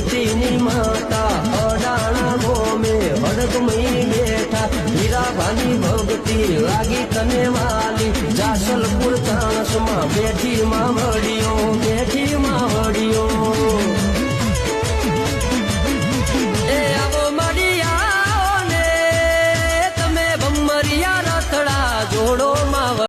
જગતીની માતા અડાણા ગોમે હડકમઈ બેઠા હીરાભાની ભગતી લાગી તને વાલી, જાસલપુર તાણસમાં બેઠી માં વડિયો બેઠી માં વડિયો એ આવો મારી આવો ને તમે ભમરિયા રથડા